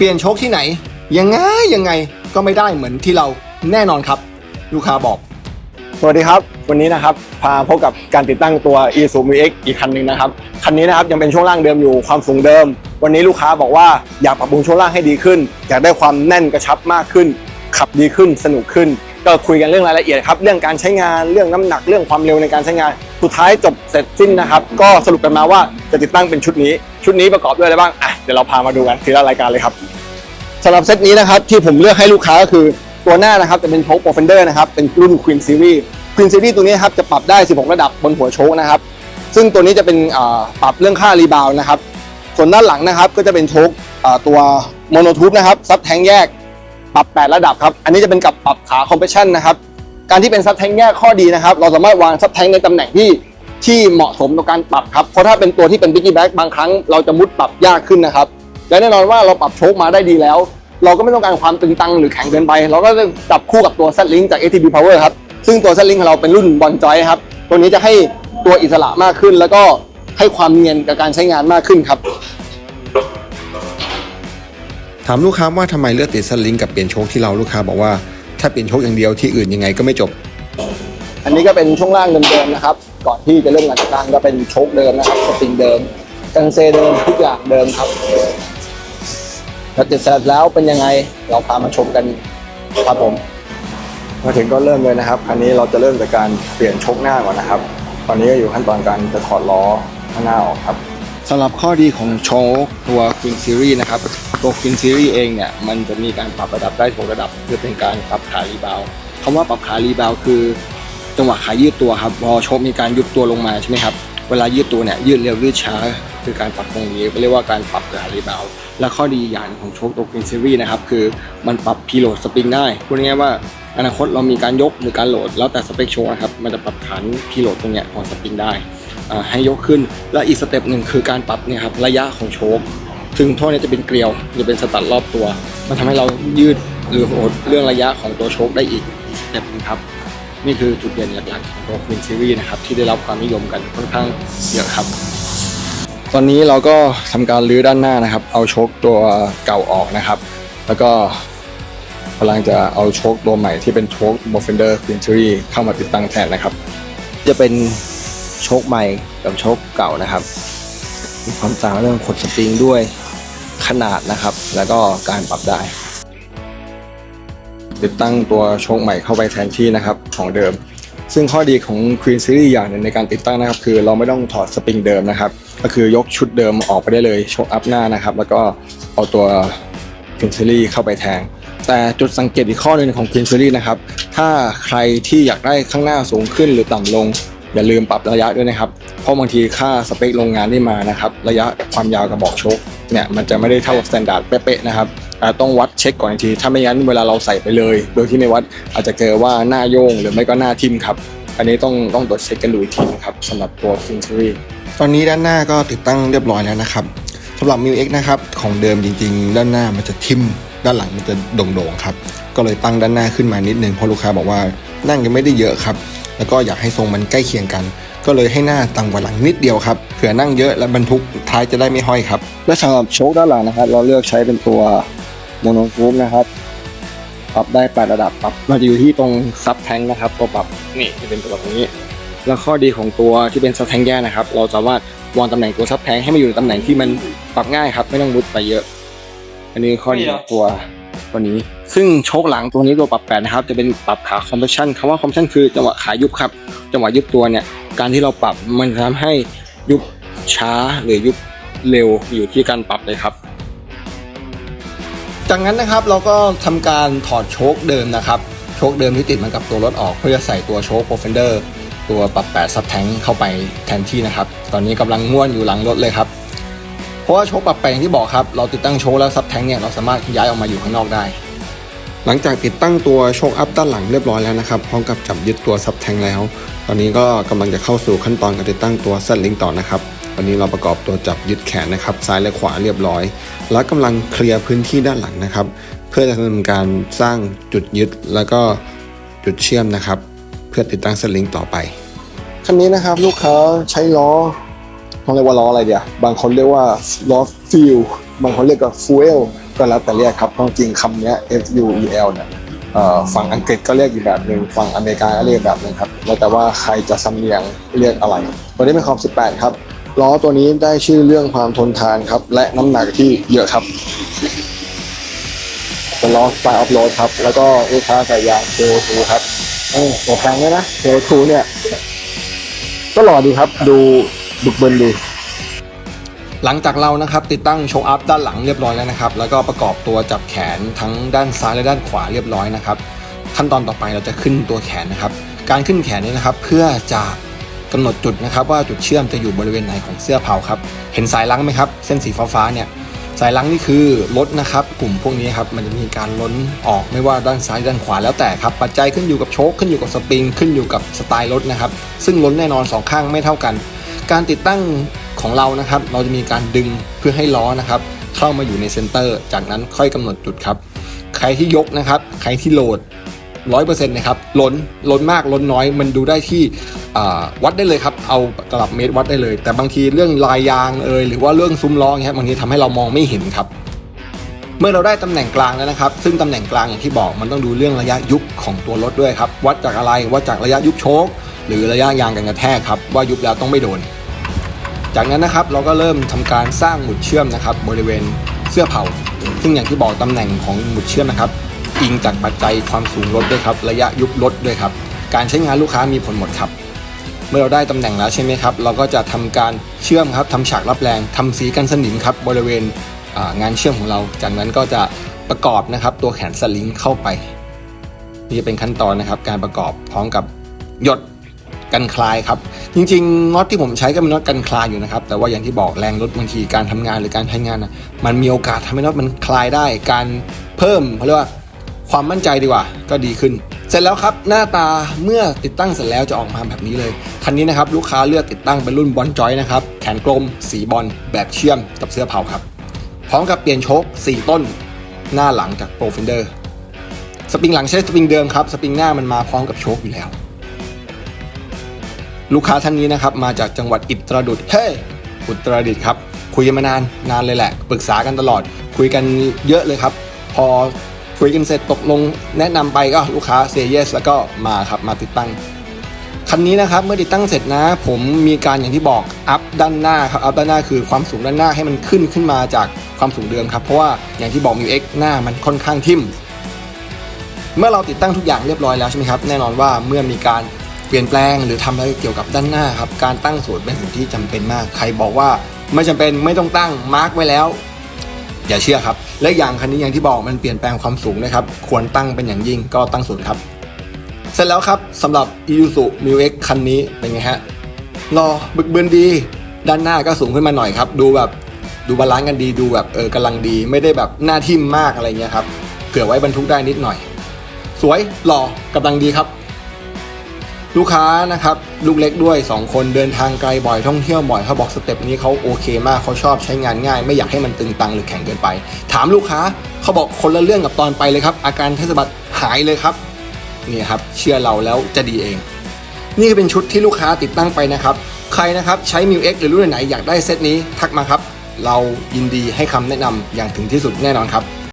เปลี่ยนโชคที่ไหน ยังไงยังไงก็ไม่ได้เหมือนที่เราแน่นอนครับ ลูกค้าบอก สวัสดีครับ วันนี้นะครับพาพบกับการติดตั้งตัว e s u m x อีกคันหนึ่งนะครับ คันนี้นะครับยังเป็นช่วงล่างเดิมอยู่ความสูงเดิม วันนี้ลูกค้าบอกว่าอยากปรับปรุงช่วงล่างให้ดีขึ้น อยากได้ความแน่นกระชับมากขึ้น ขับดีขึ้นสนุกขึ้น ก็คุยกันเรื่องรายละเอียดครับเรื่องการใช้งานเรื่องน้ำหนักเรื่องความเร็วในการใช้งานสุดท้ายจบเสร็จสิ้นนะครับ ก็สรุปกันมาว่าจะติดตั้งเป็นชุดนี้ ชุดนี้ประกอบด้วยอะไรบ้างอะ เดี๋ยวเราพามาดูกันทีละรายการเลยครับสำหรับเซตนี้นะครับที่ผมเลือกให้ลูกค้าก็คือตัวหน้านะครับจะเป็นโชคโปรเฟนเดอร์นะครับเป็นรุ่น Queen Series Queen Series ตัวนี้ครับจะปรับได้ 16 ระดับบนหัวโชคนะครับซึ่งตัวนี้จะเป็นปรับเรื่องค่ารีบาวนะครับส่วนด้านหลังนะครับก็จะเป็นโชคตัวโมโนทูบนะครับซับแทงแยกปรับ 8 ระดับครับอันนี้จะเป็นกับปรับขาคอมเพรสชันนะครับการที่เป็นซับแทงแยกข้อดีนะครับเราสามารถวางซับแทงในตำแหน่งที่ ที่เหมาะสมต่อการปรับครับ เพราะถ้าเป็นตัวที่เป็นบิ๊กแบ็กบางครั้งเราจะมุดปรับยากขึ้นนะครับ และแน่นอนว่าเราปรับโชคมาได้ดีแล้ว เราก็ไม่ต้องการความตึงตังหรือแข็งเกินไป เราก็จะจับคู่กับตัว Z Link จาก ATB Power ครับ ซึ่งตัว Z Link ของเราเป็นรุ่นบอลจอยครับ ตัวนี้จะให้ตัวอิสระมากขึ้น แล้วก็ให้ความเนียนกับการใช้งานมากขึ้นครับ ถามลูกค้าว่าทำไมเลือกติดสลิงกับเปลี่ยนโชคที่เราลูกค้าบอกว่าถ้าเปลี่ยนโชคอย่างเดียวที่อื่นยังไงก็ไม่จบ อันนี้ก็เป็นช่วงล่างเดิมๆนะครับ ก่อนที่จะเริ่มงานติดตั้งก็เป็นโชคเดิมนะครับสปริงเดิมกันเซเดิมทุกอย่างเดิมครับพอติดเสร็จแล้วเป็นยังไงเราพามาชมกันครับผมมาถึงก็เริ่มเลยนะครับคันนี้เราจะเริ่มจากการเปลี่ยนโชคหน้าก่อนนะครับ ตอนนี้ก็อยู่ขั้นตอนการจะถอดล้อข้างหน้าออกครับสำหรับข้อดีของโชคตัว Queen Series นะครับตัว Queen Series เองเนี่ยมันจะมีการปรับระดับได้6ระดับเพื่อเป็นการปรับขารีบาวคำว่าปรับขารีบาวคือ จังหวะขายืดตัวครับพอโชคมีการยุบตัวลงมาใช่ไหมครับเวลายืดตัวเนี่ยยืดเร็วยืดช้า คือการปรับตรงนี้เรียกว่าการปรับขารีบาวและข้อดีอย่างหญ่ของโชคตัว Queen Series นะครับคือมันปรับพีโหลดสปริงได้พูดง่ายๆว่าอนาคตเรามีการยกหรือการโหลด แล้วแต่สเปคโชว์นะครับมันจะปรับฐานพีโหลดตรงเนี้ยของสปริงได้ให้ยกขึ้นและอีกสเต็ปหนึ่งคือการปรับเนี่ยครับระยะของโชคซึ่งท่อเนี้จะเป็นเกลียวจะเป็นสตัดรอบตัว มันทำให้เรายืดหรือโหดเรื่องระยะของตัวโชคได้อีกสเต็ปหนึงครับ นี่คือจุดเด่นหลักๆของตัว Queen Series นะครับที่ได้รับความนิยมกันค่อนข้างเยอะครับ ตอนนี้เราก็ทำการรื้อด้านหน้านะครับ เอาโชคตัวเก่าออกนะครับ แล้วก็กำลังจะเอาโชคตัวใหม่ที่เป็นโชค m o f e n d e r Queen Series เข้ามาติดตั้งแทนนะครับ จะเป็นโชคใหม่กับโชคเก่านะครับมีความต่างเรื่องขดสปริงด้วยขนาดนะครับ แล้วก็การปรับได้ ติดตั้งตัวโชคใหม่เข้าไปแทนที่นะครับของเดิม ซึ่งข้อดีของ Queen Series อย่างหนึงในการติดตั้งนะครับ คือเราไม่ต้องถอดสปริงเดิมนะครับ ก็คือยกชุดเดิมออกไปได้เลยโชคอัพหน้านะครับ แล้วก็เอาตัว Queen Series เข้าไปแทนแต่จุดสังเกตอีกข้อหนึ่งของ Queen Series นะครับ ถ้าใครที่อยากได้ข้างหน้าสูงขึ้นหรือต่ำลงอย่าลืมปรับระยะด้วยนะครับ เพราะบางทีค่าสเปคโรงงานที่มานะครับ ระยะความยาวกระบอกโชคเนี่ยมันจะไม่ได้เท่ากับสแตนดาร์ดเป๊ะๆนะครับ ต้องวัดเช็คก่อนอีกที ถ้าไม่งั้นเวลาเราใส่ไปเลย โดยที่ไม่วัดอาจจะเจอว่าหน้าโยงหรือไม่ก็หน้าทิ่มครับ อันนี้ต้องต้องตรวจเช็คกันดูอีกทีนะครับสำหรับตัว Queen Series ตอนนี้ด้านหน้าก็ติดตั้งเรียบร้อยแล้วนะครับสำหรับ m i u X นะครับของเดิมจริง ๆ ด้านหน้ามันจะทิ่มด้านหลังมันจะโด่งๆครับก็เลยตั้งด้านหน้าขึ้นมานิดนึงเพราะลูกค้าบอกว่านั่งยังไม่ได้เยอะครับแล้วก็อยากให้ทรงมันใกล้เคียงกัน ก็เลยให้หน้าต่ำกว่าหลังนิดเดียวครับเผื่อนั่งเยอะและบรรทุกท้ายจะได้ไม่ห้อยครับและสำหรับโชคด้านหลังนะครับเราเลือกใช้เป็นตัว โมโนฟูมนะครับ ปรับได้8ระดับปรับมันจะอยู่ที่ตรงซับแทงนะครับตัวปรับนี่จะเป็นตัวแบบนี้ แล้วข้อดีของตัวที่เป็นซับแทงแยกนะครับ เราสามารถวางตำแหน่งตัวซับแทงให้มันอยู่ในตำแหน่งที่มันปรับง่ายครับ ไม่ต้องมุดไปเยอะ อันนี้ข้อดีของตัวตัวนี้ ซึ่งโชคหลังตัวนี้ตัวปรับแปดนะครับ จะเป็นปรับขาคอมเพรสชันคำว่าคอมเพรสชันคือจังหวะขายุบครับ จังหวะยุบตัวเนี่ย การที่เราปรับมันจะทำให้ยุบช้าหรือยุบเร็วอยู่ที่การปรับเลยครับ จากนั้นนะครับเราก็ทำการถอดโชคเดิมนะครับ โชคเดิมที่ติดมากับตัวรถออก เพื่อจะใส่ตัวโชคโปรเฟนเดอร์ตัวปรับแปดซับแทงเข้าไปแทนที่นะครับ ตอนนี้กำลังง่วนอยู่หลังรถเลยครับ เพราะว่าโชคปรับแปลงที่บอกครับ เราติดตั้งโชคแล้วซับแทงเนี่ยเราสามารถย้ายออกมาอยู่ข้างนอกได้ หลังจากติดตั้งตัวโชคอัพด้านหลังเรียบร้อยแล้วนะครับพร้อมกับจับยึดตัวซับแทงแล้ว ตอนนี้ก็กำลังจะเข้าสู่ขั้นตอนการติดตั้งตัวเส้นลิงต่อนะครับ ตอนนี้เราประกอบตัวจับยึดแขนนะครับ ซ้ายและขวาเรียบร้อย และกำลังเคลียร์พื้นที่ด้านหลังนะครับ เพื่อจะดำการสร้างจุดยึดแล้วก็จุดเชื่อมนะครับ เพื่อติดตั้งสลิงต่อไปคันนี้นะครับลูกค้าใช้ล้อเขาเรียกว่าล้ออะไรเดียวบางคนเรียกว่าล้อฟิลบางคนเรียกว่าฟูเอลก็แล้วแต่เรียกครับความจริงคำนี้ F U E L เนี่ยฝั่งอังกฤษก็เรียกอีกแบบหนึ่งฝั่งอเมริกาก็เรียกแบบหนึ่งครับแล้วแต่ว่าใครจะสำเนียงเรียกอะไร ตัวนี้เป็นคอม18 ครับ ล้อตัวนี้ได้ชื่อเรื่องความทนทานครับ และน้ำหนักที่เยอะครับเป็นล้อสไตล์ออฟโรดครับ แล้วก็ลูกค้าใส่ยาง KO2 ครับเออตัวแพงด้วยนะ KO2 เนี่ย ก็หล่อดีครับ ดูดุกเบินดี หลังจากเรานะครับ ติดตั้งโชว์อัพด้านหลังเรียบร้อยแล้วนะครับ แล้วก็ประกอบตัวจับแขนทั้งด้านซ้ายและด้านขวาเรียบร้อยนะครับ ขั้นตอนต่อไปเราจะขึ้นตัวแขนนะครับ การขึ้นแขนนี้นะครับ เพื่อจะ กำหนดจุดนะครับว่าจุดเชื่อมจะอยู่บริเวณไหนของเสื้อเผาครับ เห็นสายลังไหมครับ เส้นสีฟ้าๆเนี่ยสายลังนี่คือรถนะครับ กลุ่มพวกนี้ครับมันจะมีการล้นออกไม่ว่าด้านซ้ายด้านขวาแล้วแต่ครับปัจจัยขึ้นอยู่กับโชคขึ้นอยู่กับสปริงขึ้นอยู่กับสไตล์รถนะครับ ซึ่งล้นแน่นอนสองข้างไม่เท่ากัน การติดตั้งของเรานะครับ เราจะมีการดึงเพื่อให้ล้อนะครับ เข้ามาอยู่ในเซนเตอร์ จากนั้นค่อยกำหนดจุดครับ ใครที่ยกนะครับ ใครที่โหลด ร้อยเปอร์เซ็นต์นะครับล้นล้นมากล้นน้อย มันดูได้ที่วัดได้เลยครับ เอาตลับเมตรวัดได้เลย แต่บางทีเรื่องลายยางเอยหรือว่าเรื่องซุ้มล้ออย่างเงี้ยบางทีทำให้เรามองไม่เห็นครับ เมื่อเราได้ตำแหน่งกลางแล้วนะครับ ซึ่งตำแหน่งกลางอย่างที่บอกมันต้องดูเรื่องระยะยุบของตัวรถด้วยครับวัดจากอะไรวัดจากระยะยุบโชคหรือระยะยางกันกระแทกครับว่ายุบแล้วต้องไม่โดน จากนั้นนะครับเราก็เริ่มทำการสร้างหมุดเชื่อมนะครับบริเวณเสื้อเผา ซึ่งอย่างที่บอกตำแหน่งของหมุดเชื่อมนะครับ อิงจากปัจจัยความสูงรถด้วยครับ ระยะยุบรถด้วยครับ การใช้งานลูกค้ามีผลหมดครับ เมื่อเราได้ตำแหน่งแล้วใช่ไหมครับ เราก็จะทำการเชื่อมครับทำฉากรับแรงทำสีกันสนิมครับบริเวณงานเชื่อมของเรา จากนั้นก็จะประกอบนะครับ ตัวแขนสลิงเข้าไปนี่จะเป็นขั้นตอนนะครับ การประกอบพร้อมกับหยดกันคลายครับ จริงๆน็อตที่ผมใช้ก็เป็นน็อตกันคลายอยู่นะครับ แต่ว่าอย่างที่บอกแรงรถบางทีการทำงานหรือการใช้งานนะมันมีโอกาสทำให้น็อตมันคลายได้ การเพิ่มเขาเรียกว่า ความมั่นใจดีกว่าก็ดีขึ้น เสร็จแล้วครับหน้าตาเมื่อติดตั้งเสร็จแล้วจะออกมาแบบนี้เลย คันนี้นะครับลูกค้าเลือกติดตั้งเป็นรุ่นบอลจอยนะครับแขนกลม สีบอลแบบเชื่อมกับเสื้อเผาครับ พร้อมกับเปลี่ยนโชค4 ต้น หน้าหลังจากโปรฟินเดอร์สปริงหลังใช้สปริงเดิมครับสปริงหน้ามันมาพร้อมกับโชคอยู่แล้ว ลูกค้าท่านนี้นะครับมาจากจังหวัดอิตรดุษเฮ้ยอุตรดิตครับคุยกันมานานนานเลยแหละ ปรึกษากันตลอดคุยกันเยอะเลยครับ พอ คุยกันเสร็จตกลงแนะนำไปก็ลูกค้าเซเยสแล้วก็มาครับมาติดตั้ง คันนี้นะครับเมื่อติดตั้งเสร็จนะ ผมมีการอย่างที่บอกอัพด้านหน้าครับอัพด้านหน้าคือความสูงด้านหน้าให้มันขึ้นขึ้นมาจากความสูงเดิมครับเพราะว่าอย่างที่บอกมิวเอ็กหน้ามันค่อนข้างทิ่มเมื่อเราติดตั้งทุกอย่างเรียบร้อยแล้วใช่ไหมครับแน่นอนว่าเมื่อมีการเปลี่ยนแปลงหรือทำอะไรเกี่ยวกับด้านหน้าครับการตั้งสูตรเป็นสิ่งที่จำเป็นมาก ใครบอกว่าไม่จำเป็นไม่ต้องตั้งมาร์กไว้แล้ว อย่าเชื่อครับ และอย่างคันนี้อย่างที่บอกมันเปลี่ยนแปลงความสูงนะครับ ควรตั้งเป็นอย่างยิ่งก็ตั้งศูนย์ครับ เสร็จแล้วครับสำหรับ Isuzu m u x คันนี้เป็นไงฮะรอบึกบืนดี ด้านหน้าก็สูงขึ้นมาหน่อยครับ ดูแบบดูบาลานซ์กันดีดูแบบเออกำลังดี ไม่ได้แบบหน้าทิ่มมากอะไรเงี้ยครับเผื่อไว้บรรทุกได้นิดหน่อย สวยหล่อกำลังดีครับ ลูกค้านะครับลูกเล็กด้วย 2 คนเดินทางไกลบ่อยท่องเที่ยวบ่อยเขาบอกสเต็ปนี้เขาโอเคมากเขาชอบใช้งานง่าย ไม่อยากให้มันตึงตังหรือแข็งเกินไป ถามลูกค้าเขาบอกคนละเรื่องกับตอนไปเลยครับ อาการเทศบัตหายเลยครับนี่ครับเชื่อเราแล้วจะดีเอง นี่ก็เป็นชุดที่ลูกค้าติดตั้งไปนะครับ ใครนะครับใช้ m ิว X หรือรุ่นไหนอยากได้เซตนี้ทักมาครับ เรายินดีให้คำแนะนำอย่างถึงที่สุดแน่นอนครับ